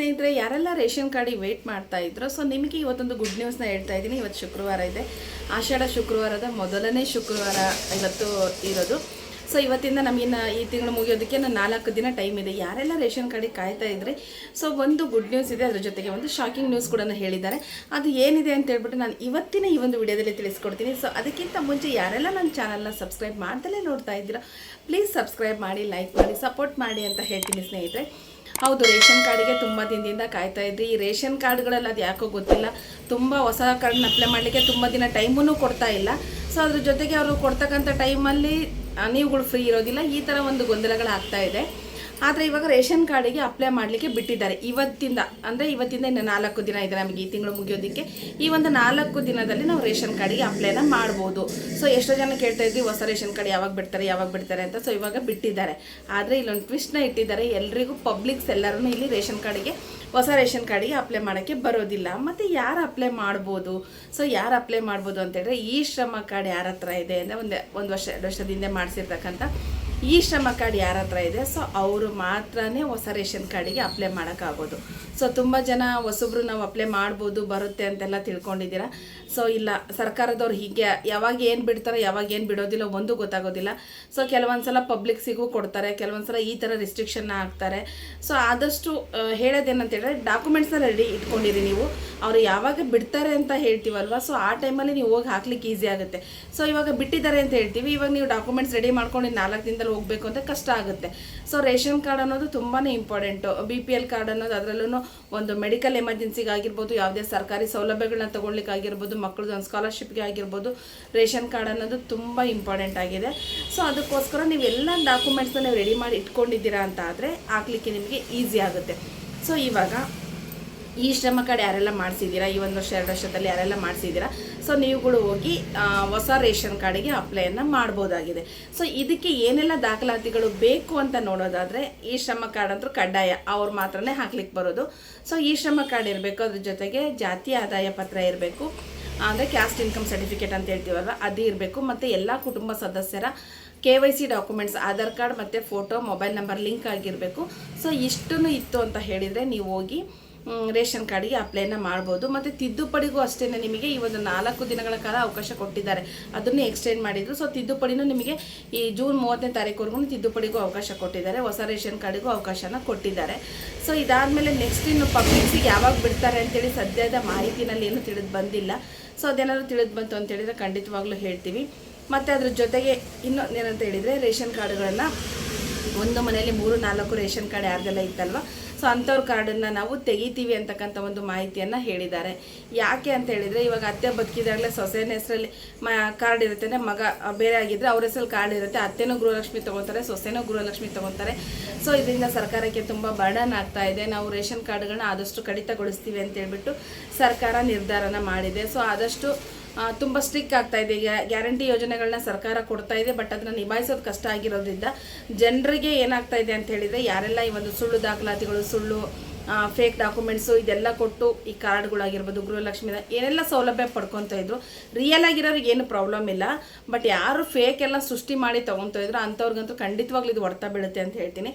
ಸ್ನೇಹಿತರೆ, ಯಾರೆಲ್ಲ ರೇಷನ್ ಕಾರ್ಡಿಗೆ ವೆಯ್ಟ್ ಮಾಡ್ತಾ ಇದ್ರು ಸೊ ನಿಮಗೆ ಇವತ್ತೊಂದು ಗುಡ್ ನ್ಯೂಸ್ನ ಹೇಳ್ತಾ ಇದ್ದೀನಿ. ಇವತ್ತು ಶುಕ್ರವಾರ ಇದೆ. ಆಷಾಢ ಶುಕ್ರವಾರದ ಮೊದಲನೇ ಶುಕ್ರವಾರ ಇವತ್ತು ಇರೋದು. ಸೊ ಇವತ್ತಿಂದ ನಮಗಿನ್ನ ಈ ತಿಂಗಳು ಮುಗಿಯೋದಕ್ಕೆ ನಾನು ನಾಲ್ಕು ದಿನ ಟೈಮ್ ಇದೆ. ಯಾರೆಲ್ಲ ರೇಷನ್ ಕಾರ್ಡಿಗೆ ಕಾಯ್ತಾ ಇದ್ರಿ? ಸೊ ಒಂದು ಗುಡ್ ನ್ಯೂಸ್ ಇದೆ. ಅದ್ರ ಜೊತೆಗೆ ಒಂದು ಶಾಕಿಂಗ್ ನ್ಯೂಸ್ ಕೂಡ ಹೇಳಿದ್ದಾರೆ. ಅದು ಏನಿದೆ ಅಂತ ಹೇಳ್ಬಿಟ್ಟು ನಾನು ಇವತ್ತಿನ ಈ ಒಂದು ವಿಡಿಯೋದಲ್ಲಿ ತಿಳಿಸ್ಕೊಡ್ತೀನಿ. ಸೊ ಅದಕ್ಕಿಂತ ಮುಂಚೆ ಯಾರೆಲ್ಲ ನನ್ನ ಚಾನಲ್ನ ಸಬ್ಸ್ಕ್ರೈಬ್ ಮಾಡ್ದಲೇ ನೋಡ್ತಾ ಇದ್ದೀರಾ ಪ್ಲೀಸ್ ಸಬ್ಸ್ಕ್ರೈಬ್ ಮಾಡಿ ಲೈಕ್ ಮಾಡಿ ಸಪೋರ್ಟ್ ಮಾಡಿ ಅಂತ ಹೇಳ್ತೀನಿ ಸ್ನೇಹಿತರೆ. ಹೌದು, ರೇಷನ್ ಕಾರ್ಡಿಗೆ ತುಂಬ ದಿನದಿಂದ ಕಾಯ್ತಾ ಇದ್ರಿ. ಈ ರೇಷನ್ ಕಾರ್ಡ್ಗಳೆಲ್ಲ ಅದು ಯಾಕೋ ಗೊತ್ತಿಲ್ಲ. ತುಂಬ ಹೊಸ ಕಾರ್ಡ್ನ ಅಪ್ಲೈ ಮಾಡಲಿಕ್ಕೆ ತುಂಬ ದಿನ ಟೈಮೂ ಕೊಡ್ತಾ ಇಲ್ಲ. ಸೊ ಅದ್ರ ಜೊತೆಗೆ ಅವರು ಕೊಡ್ತಕ್ಕಂಥ ಟೈಮಲ್ಲಿ ನೀವುಗಳು ಫ್ರೀ ಇರೋದಿಲ್ಲ. ಈ ಥರ ಒಂದು ಗೊಂದಲಗಳು ಆಗ್ತಾ ಇದೆ. ಆದರೆ ಇವಾಗ ರೇಷನ್ ಕಾರ್ಡಿಗೆ ಅಪ್ಲೈ ಮಾಡಲಿಕ್ಕೆ ಬಿಟ್ಟಿದ್ದಾರೆ. ಇವತ್ತಿಂದ, ಅಂದರೆ ಇವತ್ತಿಂದ ಇನ್ನು ನಾಲ್ಕು ದಿನ ಇದೆ ನಮಗೆ ಈ ತಿಂಗಳು ಮುಗಿಯೋದಕ್ಕೆ. ಈ ಒಂದು ನಾಲ್ಕು ದಿನದಲ್ಲಿ ನಾವು ರೇಷನ್ ಕಾರ್ಡಿಗೆ ಅಪ್ಲೈನ ಮಾಡ್ಬೋದು. ಸೊ ಎಷ್ಟೋ ಜನ ಕೇಳ್ತಾ ಇದ್ವಿ, ಹೊಸ ರೇಷನ್ ಕಾರ್ಡ್ ಯಾವಾಗ ಬಿಡ್ತಾರೆ ಯಾವಾಗ ಬಿಡ್ತಾರೆ ಅಂತ. ಸೊ ಇವಾಗ ಬಿಟ್ಟಿದ್ದಾರೆ. ಆದರೆ ಇಲ್ಲೊಂದು ಟ್ವಿಸ್ಟ್ನ ಇಟ್ಟಿದ್ದಾರೆ. ಎಲ್ರಿಗೂ ಪಬ್ಲಿಕ್ಸ್ ಎಲ್ಲರೂ ಇಲ್ಲಿ ರೇಷನ್ ಕಾರ್ಡಿಗೆ, ಹೊಸ ರೇಷನ್ ಕಾರ್ಡಿಗೆ ಅಪ್ಲೈ ಮಾಡೋಕ್ಕೆ ಬರೋದಿಲ್ಲ. ಮತ್ತು ಯಾರು ಅಪ್ಲೈ ಮಾಡ್ಬೋದು? ಸೊ ಯಾರು ಅಪ್ಲೈ ಮಾಡ್ಬೋದು ಅಂತ ಹೇಳಿದ್ರೆ, ಈ ಶ್ರಮ ಕಾರ್ಡ್ ಯಾರ ಹತ್ರ ಇದೆ ಅಂದರೆ ಒಂದು ಒಂದು ವರ್ಷ, ಎರಡು ವರ್ಷದಿಂದ ಮಾಡಿಸಿರ್ತಕ್ಕಂಥ ಈ ಶ್ರಮ ಕಾರ್ಡ್ ಯಾರ ಹತ್ರ ಇದೆ? ಸೊ ಅವರು ಮಾತ್ರನೇ ಹೊಸ ರೇಷನ್ ಕಾರ್ಡಿಗೆ ಅಪ್ಲೈ ಮಾಡೋಕ್ಕಾಗೋದು. ಸೊ ತುಂಬ ಜನ ಹೊಸಬ್ರು ನಾವು ಅಪ್ಲೈ ಮಾಡ್ಬೋದು, ಬರುತ್ತೆ ಅಂತೆಲ್ಲ ತಿಳ್ಕೊಂಡಿದ್ದೀರಾ? ಸೊ ಇಲ್ಲ, ಸರ್ಕಾರದವ್ರು ಹೀಗೆ, ಯಾವಾಗ ಏನು ಬಿಡ್ತಾರೆ, ಯಾವಾಗ ಏನು ಬಿಡೋದಿಲ್ಲ, ಒಂದು ಗೊತ್ತಾಗೋದಿಲ್ಲ. ಸೊ ಕೆಲವೊಂದು ಸಲ ಪಬ್ಲಿಕ್ಸಿಗೂ ಕೊಡ್ತಾರೆ ಕೆಲವೊಂದು ಸಲ ಈ ಥರ ರಿಸ್ಟ್ರಿಕ್ಷನ್ನ ಹಾಕ್ತಾರೆ. ಸೊ ಆದಷ್ಟು ಹೇಳೋದೇನಂತ ಹೇಳಿದ್ರೆ ಡಾಕ್ಯುಮೆಂಟ್ಸ್ನ ರೆಡಿ ಇಟ್ಕೊಂಡಿರಿ ನೀವು. ಅವರು ಯಾವಾಗ ಬಿಡ್ತಾರೆ ಅಂತ ಹೇಳ್ತೀವಲ್ವ? ಸೊ ಆ ಟೈಮಲ್ಲಿ ನೀವು ಹೋಗಿ ಹಾಕ್ಲಿಕ್ಕೆ ಈಸಿ ಆಗುತ್ತೆ. ಸೊ ಇವಾಗ ಬಿಟ್ಟಿದ್ದಾರೆ ಅಂತ ಹೇಳ್ತೀವಿ. ಇವಾಗ ನೀವು ಡಾಕ್ಯುಮೆಂಟ್ಸ್ ರೆಡಿ ಮಾಡ್ಕೊಂಡು ನಾಲ್ಕು ದಿನದಲ್ಲಿ ಹೋಗಬೇಕು ಅಂತ ಕಷ್ಟ ಆಗುತ್ತೆ. ಸೊ ರೇಷನ್ ಕಾರ್ಡ್ ಅನ್ನೋದು ತುಂಬಾ important B P L card ಅನ್ನೋದು ಅದರಲ್ಲೂ ಒಂದು ಮೆಡಿಕಲ್ ಎಮರ್ಜೆನ್ಸಿಗೆ ಆಗಿರ್ಬೋದು, ಯಾವುದೇ ಸರ್ಕಾರಿ ಸೌಲಭ್ಯಗಳನ್ನ ತಗೊಳ್ಲಿಕ್ಕೆ ಆಗಿರ್ಬೋದು ಮಕ್ಕಳದ್ದು ಒಂದು ಸ್ಕಾಲರ್ಶಿಪ್ಗೆ ಆಗಿರ್ಬೋದು, ರೇಷನ್ ಕಾರ್ಡ್ ಅನ್ನೋದು ತುಂಬ ಇಂಪಾರ್ಟೆಂಟ್ ಆಗಿದೆ. ಸೊ ಅದಕ್ಕೋಸ್ಕರ ನೀವೆಲ್ಲ ಡಾಕ್ಯುಮೆಂಟ್ಸ್ನ ನೀವು ರೆಡಿ ಮಾಡಿ ಇಟ್ಕೊಂಡಿದ್ದೀರಾ ಅಂತ ಆದರೆ ಹಾಕ್ಲಿಕ್ಕೆ ನಿಮಗೆ ಈಸಿ ಆಗುತ್ತೆ. ಸೊ ಇವಾಗ ಈ ಶ್ರಮ ಕಾರ್ಡ್ ಯಾರೆಲ್ಲ ಮಾಡಿಸಿದ್ದೀರಾ? ಈ ಒಂದು ವರ್ಷ, ಎರಡು ವರ್ಷದಲ್ಲಿ ಯಾರೆಲ್ಲ ಮಾಡಿಸಿದ್ದೀರಾ? ಸೊ ನೀವುಗಳು ಹೋಗಿ ಹೊಸ ರೇಷನ್ ಕಾರ್ಡಿಗೆ ಅಪ್ಲೈಯನ್ನು ಮಾಡ್ಬೋದಾಗಿದೆ. ಸೊ ಇದಕ್ಕೆ ಏನೆಲ್ಲ ದಾಖಲಾತಿಗಳು ಬೇಕು ಅಂತ ನೋಡೋದಾದರೆ, ಈ ಶ್ರಮ ಕಾರ್ಡ್ ಅಂತೂ ಕಡ್ಡಾಯ, ಅವ್ರು ಮಾತ್ರನೇ ಹಾಕ್ಲಿಕ್ಕೆ ಬರೋದು. ಸೊ ಈ ಶ್ರಮ ಕಾರ್ಡ್ ಇರಬೇಕು, ಅದ್ರ ಜೊತೆಗೆ ಜಾತಿ ಆದಾಯ ಪತ್ರ ಇರಬೇಕು, ಅಂದರೆ ಕ್ಯಾಸ್ಟ್ ಇನ್ಕಮ್ ಸರ್ಟಿಫಿಕೇಟ್ ಅಂತ ಹೇಳ್ತೀವಲ್ವ, ಅದು ಇರಬೇಕು, ಮತ್ತು ಎಲ್ಲ ಕುಟುಂಬ ಸದಸ್ಯರ K Y C documents Aadhaar card ಮತ್ತು ಫೋಟೋ ಮೊಬೈಲ್ ನಂಬರ್ ಲಿಂಕ್ ಆಗಿರಬೇಕು. ಸೊ ಇಷ್ಟನ್ನು ಇತ್ತು ಅಂತ ಹೇಳಿದರೆ ನೀವು ಹೋಗಿ ರೇಷನ್ ಕಾರ್ಡಿಗೆ ಅಪ್ಲೈನ ಮಾಡ್ಬೋದು. ಮತ್ತು ತಿದ್ದುಪಡಿಗೂ ಅಷ್ಟೇ ನಿಮಗೆ ಈ ಒಂದು ನಾಲ್ಕು ದಿನಗಳ ಕಾಲ ಅವಕಾಶ ಕೊಟ್ಟಿದ್ದಾರೆ. ಅದನ್ನು ಎಕ್ಸ್ಟೆಂಡ್ ಮಾಡಿದರು. ಸೊ ತಿದ್ದುಪಡಿನೂ ನಿಮಗೆ ಈ ಜೂನ್ ಮೂವತ್ತನೇ ತಾರೀಕುವರೆಗೂ ತಿದ್ದುಪಡಿಗೂ ಅವಕಾಶ ಕೊಟ್ಟಿದ್ದಾರೆ. ಹೊಸ ರೇಷನ್ ಕಾರ್ಡಿಗೂ ಅವಕಾಶನ ಕೊಟ್ಟಿದ್ದಾರೆ. ಸೊ ಇದಾದಮೇಲೆ ನೆಕ್ಸ್ಟ್ ಇನ್ನು ಪಬ್ಲಿಕ್ಸಿಗೆ ಯಾವಾಗ ಬಿಡ್ತಾರೆ ಅಂತೇಳಿ ಸದ್ಯದ ಮಾಹಿತಿನಲ್ಲಿ ಏನು ತಿಳಿದು ಬಂದಿಲ್ಲ. ಸೊ ಅದೇನಾದ್ರು ತಿಳಿದು ಬಂತು ಅಂತ ಹೇಳಿದರೆ ಖಂಡಿತವಾಗ್ಲೂ ಹೇಳ್ತೀವಿ. ಮತ್ತು ಅದ್ರ ಜೊತೆಗೆ ಇನ್ನೊಂದು ಏನಂತ ಹೇಳಿದರೆ ರೇಷನ್ ಕಾರ್ಡ್ಗಳನ್ನು ಒಂದು ಮನೆಯಲ್ಲಿ ಮೂರು ನಾಲ್ಕು ರೇಷನ್ ಕಾರ್ಡ್ ಯಾರ್ದೆಲ್ಲ ಇತ್ತಲ್ವ? ಸೊ ಅಂಥವ್ರ ಕಾರ್ಡನ್ನು ನಾವು ತೆಗಿತೀವಿ ಅಂತಕ್ಕಂಥ ಒಂದು ಮಾಹಿತಿಯನ್ನು ಹೇಳಿದ್ದಾರೆ. ಯಾಕೆ ಅಂತ ಹೇಳಿದರೆ ಇವಾಗ ಅತ್ತೆ ಬದುಕಿದಾಗಲೇ ಸೊಸೆನ ಹೆಸರಲ್ಲಿ ಮ ಕಾರ್ಡ್ ಇರುತ್ತೆ ಮಗ ಆ, ಬೇರೆ ಆಗಿದ್ದರೆ ಅವ್ರ ಹೆಸರಲ್ಲಿ ಕಾರ್ಡ್ ಇರುತ್ತೆ ಅತ್ತೆನೂ ಗೃಹಲಕ್ಷ್ಮಿ ತೊಗೊತಾರೆ ಸೊಸೆನೂ ಗೃಹಲಕ್ಷ್ಮಿ ತೊಗೊತಾರೆ ಸೊ ಇದರಿಂದ ಸರ್ಕಾರಕ್ಕೆ ತುಂಬ ಬರ್ಡನ್ ಆಗ್ತಾ ಇದೆ. ನಾವು ರೇಷನ್ ಕಾರ್ಡ್ಗಳನ್ನ ಆದಷ್ಟು ಕಡಿತಗೊಳಿಸ್ತೀವಿ ಅಂತ ಹೇಳ್ಬಿಟ್ಟು ಸರ್ಕಾರ ನಿರ್ಧಾರನ ಮಾಡಿದೆ. ಸೊ ಆದಷ್ಟು ತುಂಬ ಸ್ಟ್ರಿಕ್ ಆಗ್ತಾ ಇದೆ. ಗ್ಯಾರಂಟಿ ಯೋಜನೆಗಳನ್ನ ಸರ್ಕಾರ ಕೊಡ್ತಾ ಇದೆ, ಬಟ್ ಅದನ್ನ ನಿಭಾಯಿಸೋದು ಕಷ್ಟ ಆಗಿರೋದ್ರಿಂದ ಜನರಿಗೆ ಏನಾಗ್ತಾ ಇದೆ ಅಂತ ಹೇಳಿದರೆ, ಯಾರೆಲ್ಲ ಈ ಒಂದು ಸುಳ್ಳು ದಾಖಲಾತಿಗಳು, ಸುಳ್ಳು ಫೇಕ್ ಡಾಕ್ಯುಮೆಂಟ್ಸು ಇದೆಲ್ಲ ಕೊಟ್ಟು ಈ ಕಾರ್ಡ್ಗಳಾಗಿರ್ಬೋದು ಗೃಹಲಕ್ಷ್ಮಿ ಏನೆಲ್ಲ ಸೌಲಭ್ಯ ಪಡ್ಕೊತಾ ಇದ್ರು ರಿಯಲ್ ಆಗಿರೋರಿಗೆ ಏನು ಪ್ರಾಬ್ಲಮ್ ಇಲ್ಲ. ಬಟ್ ಯಾರು ಫೇಕ್ ಎಲ್ಲ ಸೃಷ್ಟಿ ಮಾಡಿ ತೊಗೊತಾ ಇದ್ರು, ಅಂಥವ್ರಿಗಂತೂ ಖಂಡಿತವಾಗ್ಲೂ ಇದು ಹೊಡ್ತಾ ಬೀಳುತ್ತೆ ಅಂತ ಹೇಳ್ತೀನಿ.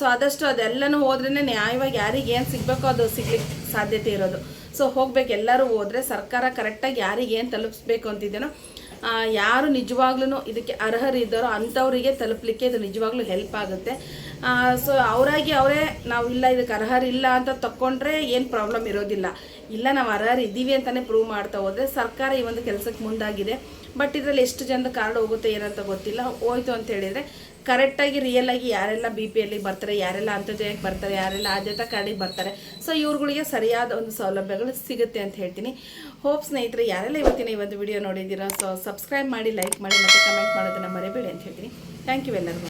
ಸೊ ಆದಷ್ಟು ಅದೆಲ್ಲನೂ ಹೋದ್ರೇ ನ್ಯಾಯವಾಗಿ ಯಾರಿಗೆ ಏನು ಸಿಗಬೇಕೋ ಅದು ಸಿಗ್ಲಿಕ್ಕೆ ಸಾಧ್ಯತೆ ಇರೋದು. ಸೊ ಹೋಗ್ಬೇಕು, ಎಲ್ಲರೂ ಹೋದ್ರೆ ಸರ್ಕಾರ ಕರೆಕ್ಟಾಗಿ ಯಾರಿಗೆ ಏನು ತಲುಪಿಸ್ಬೇಕು ಅಂತಿದ್ದೇನೋ ಯಾರು ನಿಜವಾಗ್ಲೂ ಇದಕ್ಕೆ ಅರ್ಹರಿದ್ದಾರೋ ಅಂಥವರಿಗೆ ತಲುಪಲಿಕ್ಕೆ ಇದು ನಿಜವಾಗ್ಲೂ ಹೆಲ್ಪ್ ಆಗುತ್ತೆ. ಸೊ ಅವರಾಗಿ ಅವರೇ ನಾವು ಇಲ್ಲ, ಇದಕ್ಕೆ ಅರ್ಹರಿಲ್ಲ ಅಂತ ತಕ್ಕೊಂಡ್ರೆ ಏನು ಪ್ರಾಬ್ಲಮ್ ಇರೋದಿಲ್ಲ. ಇಲ್ಲ, ನಾವು ಅರ್ಹರಿದ್ದೀವಿ ಅಂತಲೇ ಪ್ರೂವ್ ಮಾಡ್ತಾ ಹೋದರೆ ಸರ್ಕಾರ ಈ ಒಂದು ಕೆಲಸಕ್ಕೆ ಮುಂದಾಗಿದೆ. ಬಟ್ ಇದರಲ್ಲಿ ಎಷ್ಟು ಜನದ ಕಾರ್ಡ್ ಹೋಗುತ್ತೆ ಏನಂತ ಗೊತ್ತಿಲ್ಲ. ಹೋಯ್ತು ಅಂತ ಹೇಳಿದರೆ ಕರೆಕ್ಟಾಗಿ ರಿಯಲ್ ಆಗಿ ಯಾರೆಲ್ಲ ಬಿ ಪಿ ಎಲ್ಲಿಗೆ ಬರ್ತಾರೆ, ಯಾರೆಲ್ಲ ಅಂತ್ಯೋದಯಕ್ಕೆ ಬರ್ತಾರೆ, ಯಾರೆಲ್ಲ ಆದ್ಯತಾ ಕಾರ್ಡಿಗೆ ಬರ್ತಾರೆ. ಸೊ ಇವ್ರುಗಳಿಗೆ ಸರಿಯಾದ ಒಂದು ಸೌಲಭ್ಯಗಳು ಸಿಗುತ್ತೆ ಅಂತ ಹೇಳ್ತೀನಿ. ಹೋಪ್ ಸ್ನೇಹಿತರೆ, ಯಾರೆಲ್ಲ ಇವತ್ತಿನ ಈ ಒಂದು ವಿಡಿಯೋ ನೋಡಿದ್ದೀರಾ ಸೊ ಸಬ್ಸ್ಕ್ರೈಬ್ ಮಾಡಿ ಲೈಕ್ ಮಾಡಿ, ಮತ್ತು ಕಮೆಂಟ್ ಮಾಡೋದನ್ನು ಮರಿಬೇಡಿ ಅಂತ ಹೇಳ್ತೀನಿ. ಥ್ಯಾಂಕ್ ಯು ಎಲ್ಲರಿಗೂ.